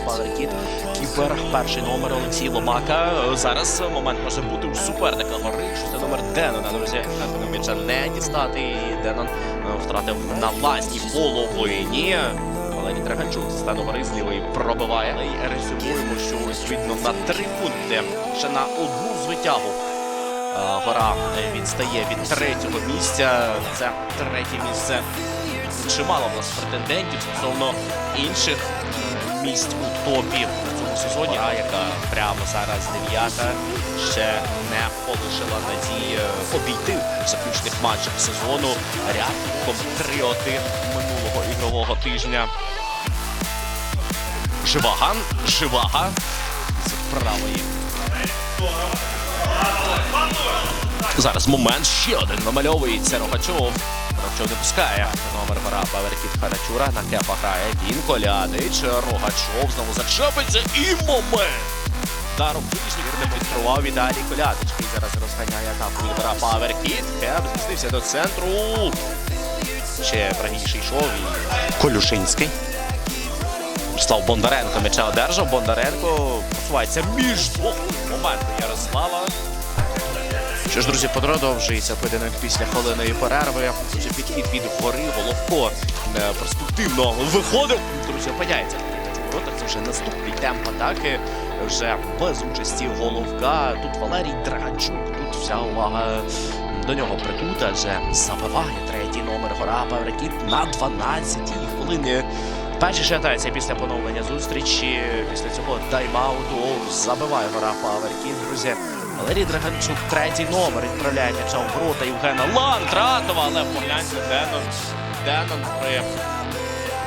Паверкіт. Кіпер, перший номер Олексій Ломака. Зараз момент може бути у суперника. Що це номер Денона, друзі. На не дістати. І Денон е, втратив на власній половині. Валерій Драганчук з стану гори з лівої пробиває. Й резюмуємо, що відповідно на три пункти ще на одну звитягу. Е, Гора відстає від третього місця. Це третє місце. Чимало в нас претендентів стосовно інших місць у топі на цьому сезоні. А яка прямо зараз дев'ята ще не полишила надії е, обійти в заключних матчах сезону рядком 3-1 минулого ігрового тижня. Живаган, Живага з правої. Зараз момент ще один намальовується Рогачов. Рогачов не пускає. Номер гора Паверкіт Харачура. На кепа грає він Колядич. Рогачов знову зачепиться і момент. Даром ближній не підкривав Віталій Колядич. який зараз розганяє атаку від гора Паверкіт. Кеп змістився до центру. Ще правіше йшов і Колюшинський. Слав Бондаренко м'яча одержав. Бондаренко просувається між двох моменту Ярослава. Що ж, друзі, продовжується поєдинок після хвилиної перерви. Вже підхід від гори Головко е, перспективно виходив. Друзі, опиняється. Воротах це вже наступний темп атаки. Вже без участі Головка. Тут Валерій Драганчук. Тут вся увага до нього прикута. Адже забиває третій номер гора Паврикіт на 12-й хвилині. Перші шатається після поновлення зустрічі. Після цього тайм-ауту забиває гора Паверкіт, друзі. Валерій Драганчук, третій номер, відправляє м'яча в ворота Євгена Лантратова, але погляньте, Денон, Денон при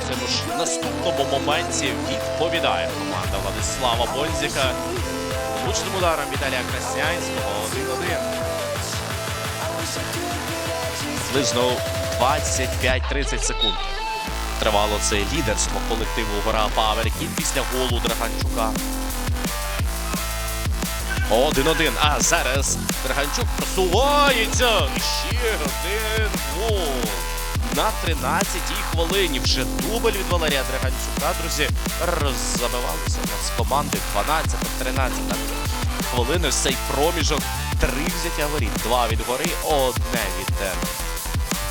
цьому ж наступному моменті відповідає команда Владислава Бонзіка. Влучним ударом Віталія Краснянського 1-1. Близько 25-30 секунд. Тривало це лідерство колективу Гора Паверкіт після голу Драганчука. 1-1. А зараз Драганчук просувається. І ще один гол. На 13-й хвилині вже дубль від Валерія Драганчука, друзі, роззабивалися у нас команди 12-13 хвилини. Ось Цей проміжок. Три взяття воріт. Два від гори, одне від.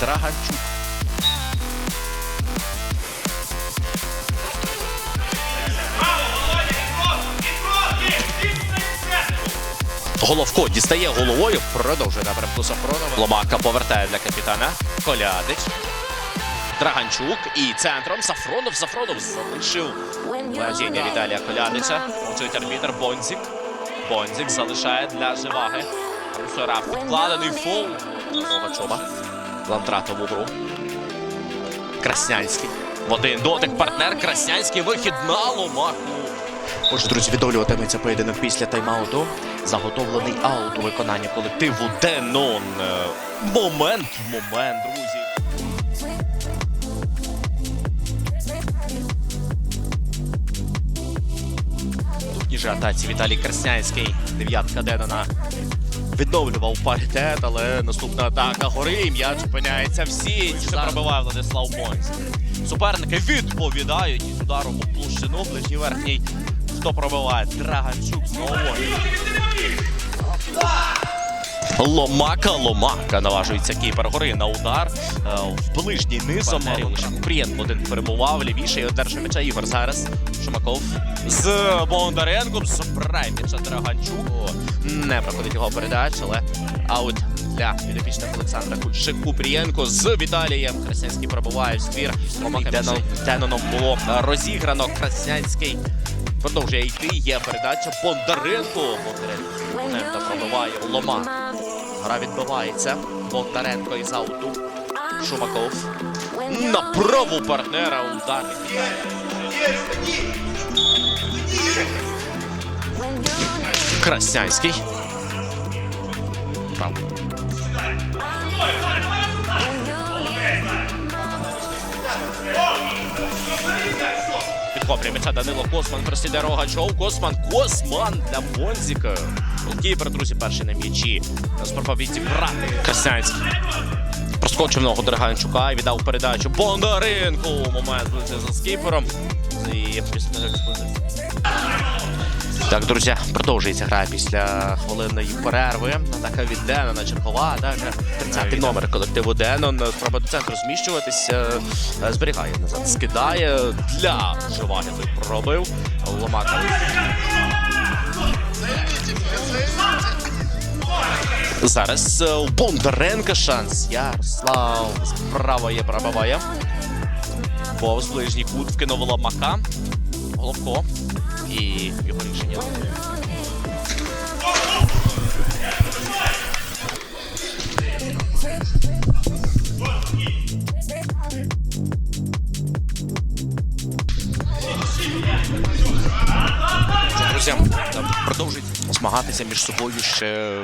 Драганчук. Головко дістає головою, продовжує напрямку Сафронова. Ломака повертає для капітана. Колядич. Драганчук і центром Сафронов. Сафронов залишив владіння Віталія Колядича. Мовчить арбітр Бонзік. Бонзік залишає для Живаги. Русора вкладений фол. Рогачова. Лантратову гру. Краснянський. В один дотик партнер Краснянський вихід на Ломаку. Отже, друзі, відновлюватиметься поєдинок після тайм-ауту. Заготовлений аут у виконанні колективу Денон. Е, Момент, момент, друзі. Тут ніже атаці Віталій Краснянський. Дев'ятка Денона. Відновлював паритет, але наступна атака гори. М'яч опиняється в сіті. Ще пробиває Владислав Бонс. Суперники відповідають із ударом у площину. Ближній верхній. Хто пробиває? Драганчук знову. Ломака, Ломака наважується кіпер гори на удар е, в ближній низом. Купрієнко один перемував лівіше і одержав м'яча Ігор зараз. Шумаков з Бондаренком забирає м'яча Драганчук. Не проходить його передач, але аут для підопічних Олександра Кульшик. Купрієнко з Віталієм. Краснянський пробиває в ствір. Деном, Деноном було розіграно. Краснянський продовжує йти. Є передача Бондаренко. Бондаренко пробиває Лома. Гра відбивається. Бондаренко із ауту. Шумаков. На праву партнера удар. Краснянський. Право. Підхоплює м'яча Данило Косман просіде Рогачов. Косман. Косман для Бонзіка. Голкіпер, друзі, перший на м'ячі. Спробував відібрати. Касянський. Проскочив ногу Драганчука і віддав передачу Бондаренку. Момент за скіпером. І після Так, друзі, продовжується гра після хвилинної перерви. Атака від Денона чергова. Так, 30-й номер колективу Денон. Спроба до центру зміщуватися. е, Зберігає назад. Скидає для Живаги той пробив. Ломака. Зараз е, у Бондаренка шанс. Ярослав справа є пробиває. Повз ближній кут вкинув Ломака. Головко. І його рішення. Друзі, продовжують змагатися між собою ще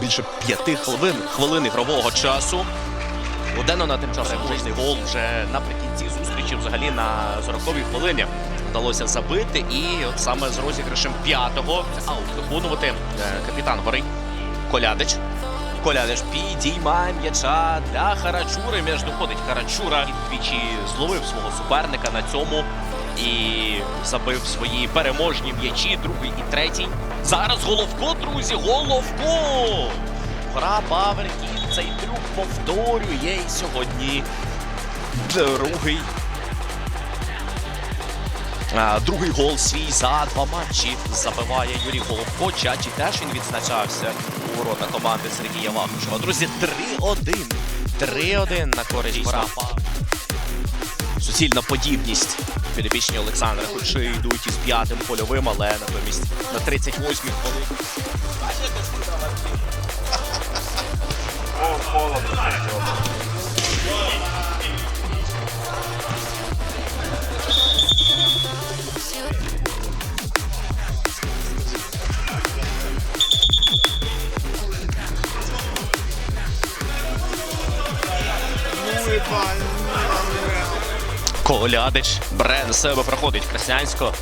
більше п'яти хвилин, хвилин ігрового часу. У Денона тим часом можливий гол вже наприкінці зустрічі, взагалі на 40-й хвилині вдалося забити. І от саме з розіграшем п'ятого аут виконувати е, капітан гори Колядич. Колядич підіймає м'яча для Харачури. Між доходить Харачура. Двічі зловив свого суперника на цьому і забив свої переможні м'ячі, другий і третій. Зараз Головко, друзі, Головко! Гра Баверків цей трюк повторює і сьогодні другий. А, другий гол свій за два матчі забиває Юрій Головко. Чачі теж він відзначався у ворота команди Сергія Вахрушева. Друзі, 3-1. 3-1 на користь Графа. Суцільна подібність. Підопічні Олександра, хоч йдуть із п'ятим польовим, але натомість на 38-й хвилині. Колядич бре на себе проходить Краснянського.